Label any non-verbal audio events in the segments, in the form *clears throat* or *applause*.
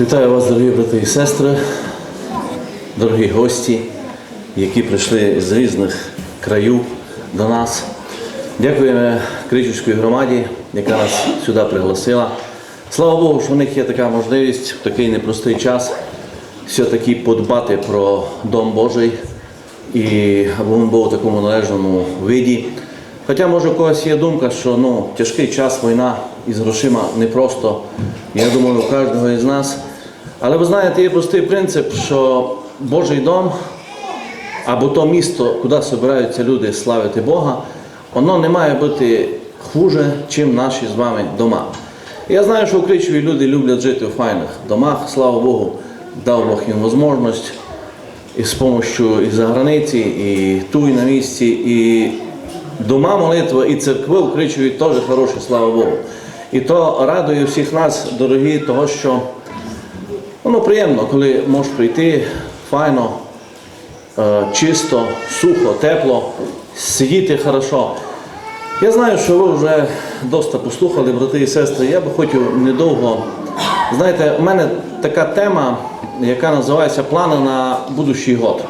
Вітаю вас, дорогі брати і сестри, дорогі гості, які прийшли з різних країв до нас. Дякуємо Кричівській громаді, яка нас сюди пригласила. Слава Богу, що в них є така можливість в такий непростий час все-таки подбати про Дом Божий і аби він був у такому належному виді. Хоча може у когось є думка, що ну, тяжкий час, війна із грошима непросто, я думаю, у кожного із нас. Але ви знаєте, є простий принцип, що Божий дом або то місто, куди збираються люди славити Бога, воно не має бути хуже, чим наші з вами дома. Я знаю, що у Кричеві люди люблять жити в файних домах, слава Богу, дав Бог їм можливість і з допомогою і за границі, і ту, і на місці, і дома молитва, і церкви Кричеві теж хороші, слава Богу. І то радує всіх нас, дорогі, того, що воно приємно, коли можеш прийти файно, е, чисто, сухо, тепло, сидіти хорошо. Я знаю, що ви вже доста послухали, брати і сестри. Я би хотів недовго. Знаєте, у мене така тема, яка називається Плани на будущий год.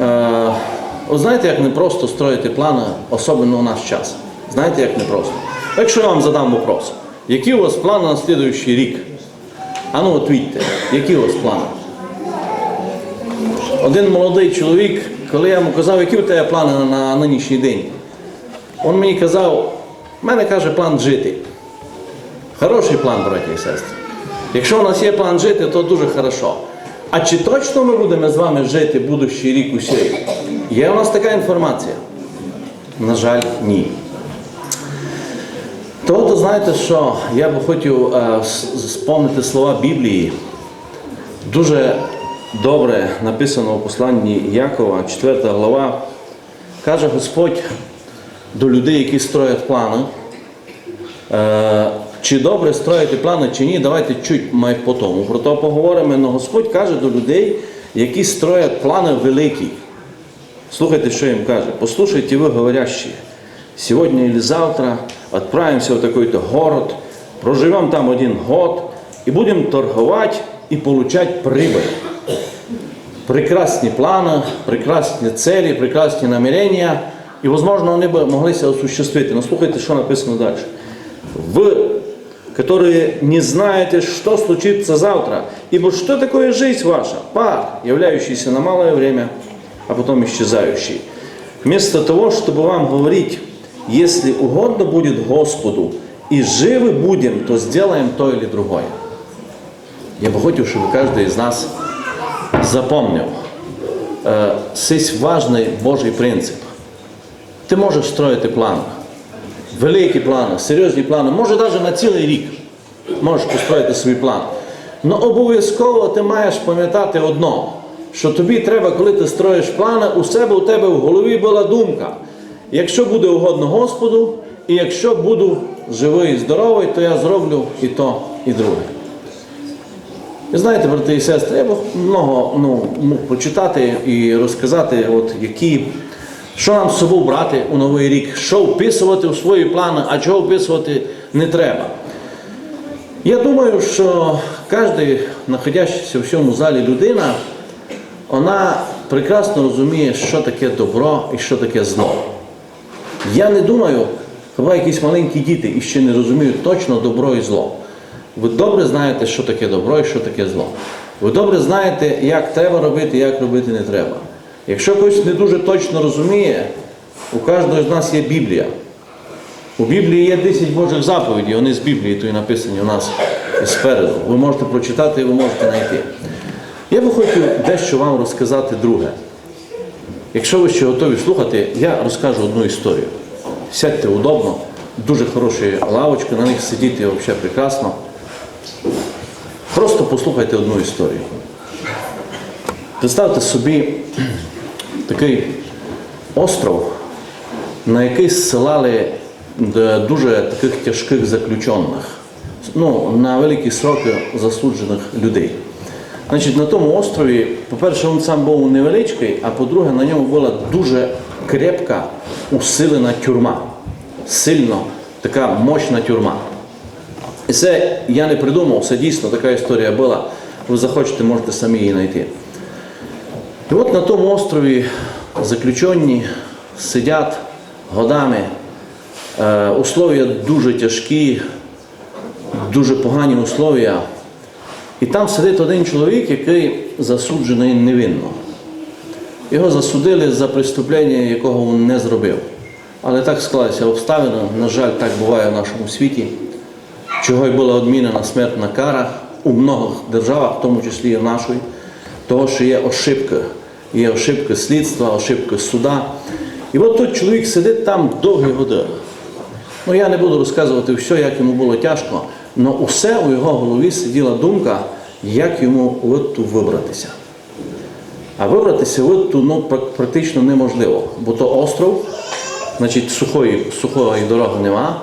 Е, знаєте, як непросто строїти плани, особливо у наш час. Знаєте, як непросто? Якщо я вам задам вопрос, які у вас плани на слідуючий рік? А ну відповідьте, які у вас плани? Один молодий чоловік, коли я йому казав, які у тебе плани на, нинішній день, він мені казав, в мене каже план жити. Хороший план, браті і сестри. Якщо у нас є план жити, то дуже хорошо. А чи точно ми будемо з вами жити будущий рік усі рік? Є у нас така інформація? На жаль, ні. Того, то знаєте що, я би хотів е, с- спомнити слова Біблії. Дуже добре написано у посланні Якова, 4 глава. Каже Господь до людей, які строять плани. Е, чи добре строїти плани, чи ні, давайте чуть май по тому. Про то поговоримо. Но Господь каже до людей, які строять плани великі. Слухайте, що їм каже. Послушайте вы, говорящие, сегодня или завтра отправимся в такой-то город, проживем там один год и будем торговать и получать прибыль. Прекрасні плани, прекрасні цілі, прекрасні намірення, і, возможно, вони б моглися осуществити. Но слухайте, що написано далі. Вы, которые не знаете, что случится завтра, ибо что такое жизнь ваша? Пар, являющийся на малое время, а потом исчезающий. Вместо того, чтобы вам говорить, если угодно будет Господу, и живы будем, то сделаем то или другое. Я би хотів, щоб кожен із нас запомнив е, цей важний Божий принцип. Ти можеш строїти плани, великі плани, серйозні плани, може навіть на цілий рік можеш построїти свій план. Але обов'язково ти маєш пам'ятати одно, що тобі треба, коли ти строїш плани, у себе у тебе в голові була думка. Якщо буде угодно Господу, і якщо буду живий і здоровий, то я зроблю і то, і друге. Ви знаєте, брати і сестри, я б много ну, мог почитати і розказати, от, які, що нам з собою брати у новий рік, що вписувати у свої плани, а чого вписувати не треба. Я думаю, що кожен, знаходящийся в цьому залі людина, вона прекрасно розуміє, що таке добро і що таке зло. Я не думаю, хіба якісь маленькі діти і ще не розуміють точно добро і зло. Ви добре знаєте, що таке добро і що таке зло. Ви добре знаєте, як треба робити, як робити не треба. Якщо хтось не дуже точно розуміє, у кожного з нас є Біблія. У Біблії є 10 Божих заповідей, вони з Біблії і написані у нас спереду. Ви можете прочитати і ви можете знайти. Я би хотів дещо вам розказати друге. Якщо ви ще готові слухати, я розкажу одну історію. Сядьте удобно, дуже хороші лавочки, на них сидіти взагалі прекрасно. Просто послухайте одну історію. Представте собі такий остров, на який зсилали д- дуже таких тяжких заключених, ну, на великі сроки засуджених людей. Значить, на тому острові, по-перше, він сам був невеличкий, а по-друге, на ньому була дуже крепка, усилена тюрма. Сильно така мощна тюрма. І це я не придумав, це дійсно така історія була. Ви захочете, можете самі її знайти. І от на тому острові заключені сидять годами. Е, условия дуже тяжкі, дуже погані условия. І там сидить один чоловік, який засуджений невинно. Його засудили за преступлення, якого він не зробив. Але так склалися обставини, на жаль, так буває в нашому світі, чого й була відмінена смертна кара у многих державах, в тому числі і в нашій, того, що є ошибка. Є ошибка слідства, ошибка суда. І от той чоловік сидить там довгі години. Ну, я не буду розказувати все, як йому було тяжко, але усе у його голові сиділа думка, як йому от вибратися. А вибратися от ну, практично неможливо, бо то остров, значить сухої, сухої дороги нема,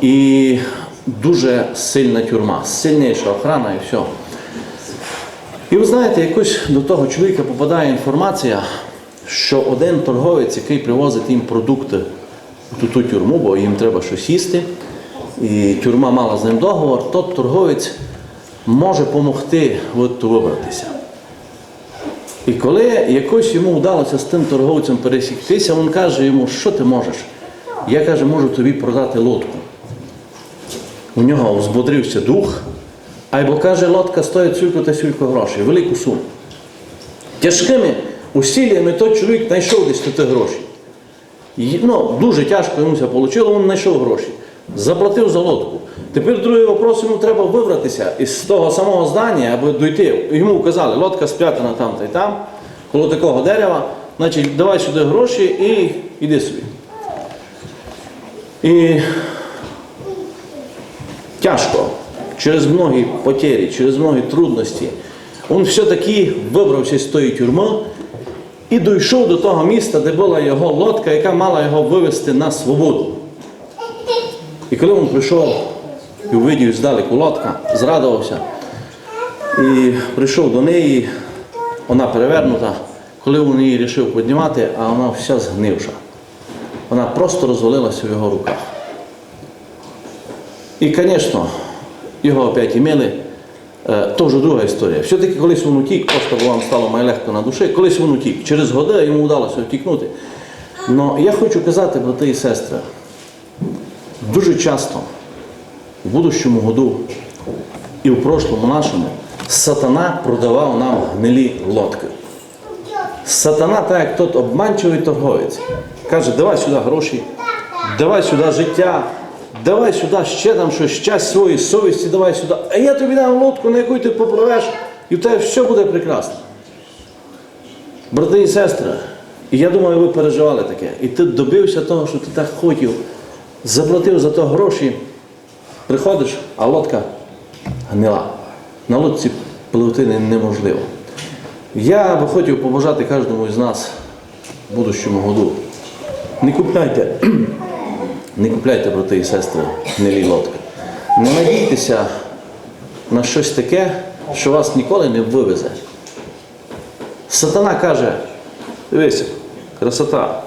і дуже сильна тюрма, сильніша охрана і все. І ви знаєте, якось до того чоловіка попадає інформація, що один торговець, який привозить їм продукти ту, ту тюрму, бо їм треба щось їсти, і тюрма мала з ним договор, тот торговець може допомогти вибратися. І коли якось йому вдалося з тим торговцем пересіктися, він каже йому, що ти можеш? Я каже, можу тобі продати лодку. У нього взбодрився дух, або каже, лодка стоїть сюлько та сюлько грошей, велику суму. Тяжкими усіллями той чоловік знайшов десь ті гроші. І, Ну, дуже тяжко йому це вийшло, він знайшов гроші. Заплатив за лодку. Тепер другий вопрос, йому треба вибратися із того самого здання, аби дойти. Йому вказали, лодка спрятана там та й там, коло такого дерева, значить, давай сюди гроші і йди собі. І тяжко, через многі потери, через многі трудності, він все-таки вибрався з тої тюрми і дійшов до того міста, де була його лодка, яка мала його вивезти на свободу. І коли він прийшов і увидів здалеку лодка, зрадувався і прийшов до неї, вона перевернута, коли він її вирішив піднімати, а вона вся згнивша. Вона просто розвалилася в його руках. І, звісно, його опять імели. Е, То вже друга історія. Все-таки колись він утік, просто бо вам стало май легко на душі, колись він утік. Через годи йому вдалося втікнути. Але я хочу казати, брати і сестри, дуже часто в будущому году і в прошлому нашому сатана продавав нам гнилі лодки. Сатана, так як тот обманчивий торговець, каже, давай сюди гроші, давай сюди життя, давай сюди ще там щось, щастя своєї совісті, давай сюди. А я тобі дам лодку, на яку ти попливеш, і в тебе все буде прекрасно. Брати і сестри, я думаю, ви переживали таке. І ти добився того, що ти так хотів, заплатив за то гроші, приходиш, а лодка гнила. На лодці пливти неможливо. Я би хотів побажати кожному з нас в будущому году. Не купляйте, *clears throat* не купляйте, брати і сестри, гнилі лодки. Не надійтеся на щось таке, що вас ніколи не вивезе. Сатана каже, дивися, красота.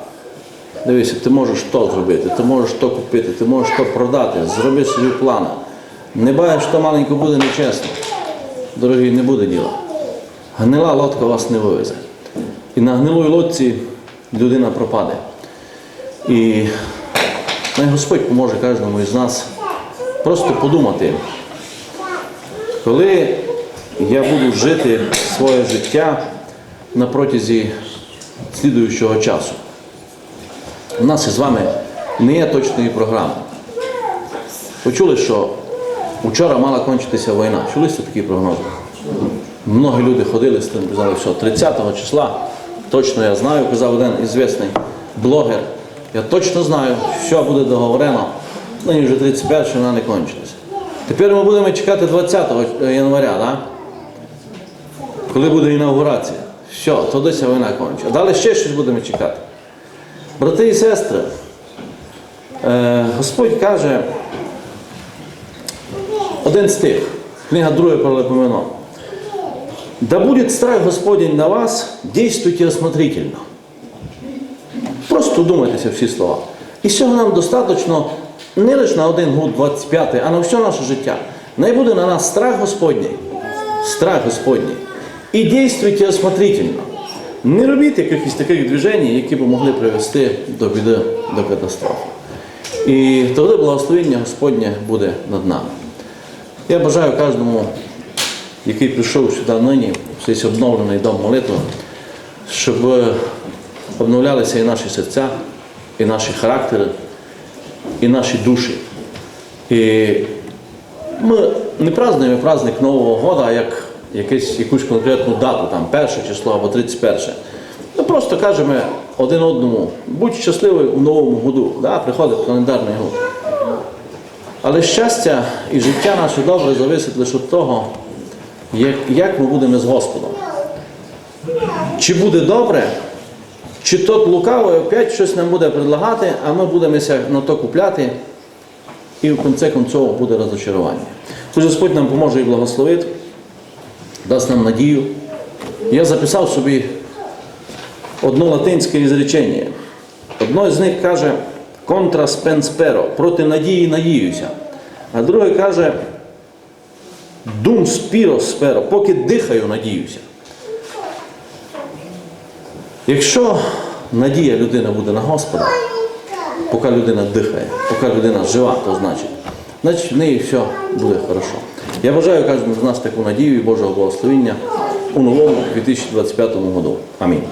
Дивися, ти можеш то зробити, ти можеш то купити, ти можеш то продати, зроби собі плани. Не бачиш, що маленько буде нечесно. Дорогі, не буде діла. Гнила лодка вас не вивезе. І на гнилої лодці людина пропаде. І най Господь поможе кожному із нас просто подумати, коли я буду жити своє життя на протязі слідуючого часу. У нас із вами не є точної програми. Почули, що вчора мала кончитися війна. Чули сте такі прогнози? Многі люди ходили з тим, казали, що 30 числа, точно я знаю, казав один ізвісний блогер, я точно знаю, що буде договорено, нині вже 31 вона не кончилася. Тепер ми будемо чекати 20 января, да? коли буде інаугурація. Все, тоді війна кончиться. Далі ще щось будемо чекати. Брати і сестри, е, Господь каже, один стих, книга 2 про Лепомено. Да будет страх Господень на вас, действуйте осмотрительно. Просто думайтеся всі слова. І цього нам достатньо не лише на один год 25, а на все наше життя. Най буде на нас страх Господній. Страх Господній. І дійствуйте осмотрительно. Не робіть якихось таких движень, які б могли привести до біди, до катастрофи. І тоді благословення Господнє буде над нами. Я бажаю кожному, який прийшов сюди нині, в цей обновлений дом молитви, щоб обновлялися і наші серця, і наші характери, і наші душі. І ми не празднуємо праздник Нового года як якесь, якусь конкретну дату, там, перше число або 31. Ми просто кажемо один одному, будь щасливий у новому году. Да, приходить календарний год. Але щастя і життя наше добре зависить лише від того, як, як ми будемо з Господом. Чи буде добре, чи тот лукавий опять щось нам буде предлагати, а ми будемося на то купляти, і в кінці кінців буде розочарування. Пусть Господь нам поможе і благословить, дасть нам надію. Я записав собі одне латинське ізречення. Одно з них каже контра спенсперо, проти надії надіюся. А друге каже дум спіро сперо, поки дихаю, надіюся. Якщо надія людини буде на Господа, поки людина дихає, поки людина жива, то значить, значить в неї все буде хорошо. Я бажаю кожному з нас таку надію і Божого благословення у новому 2025 году. Амінь.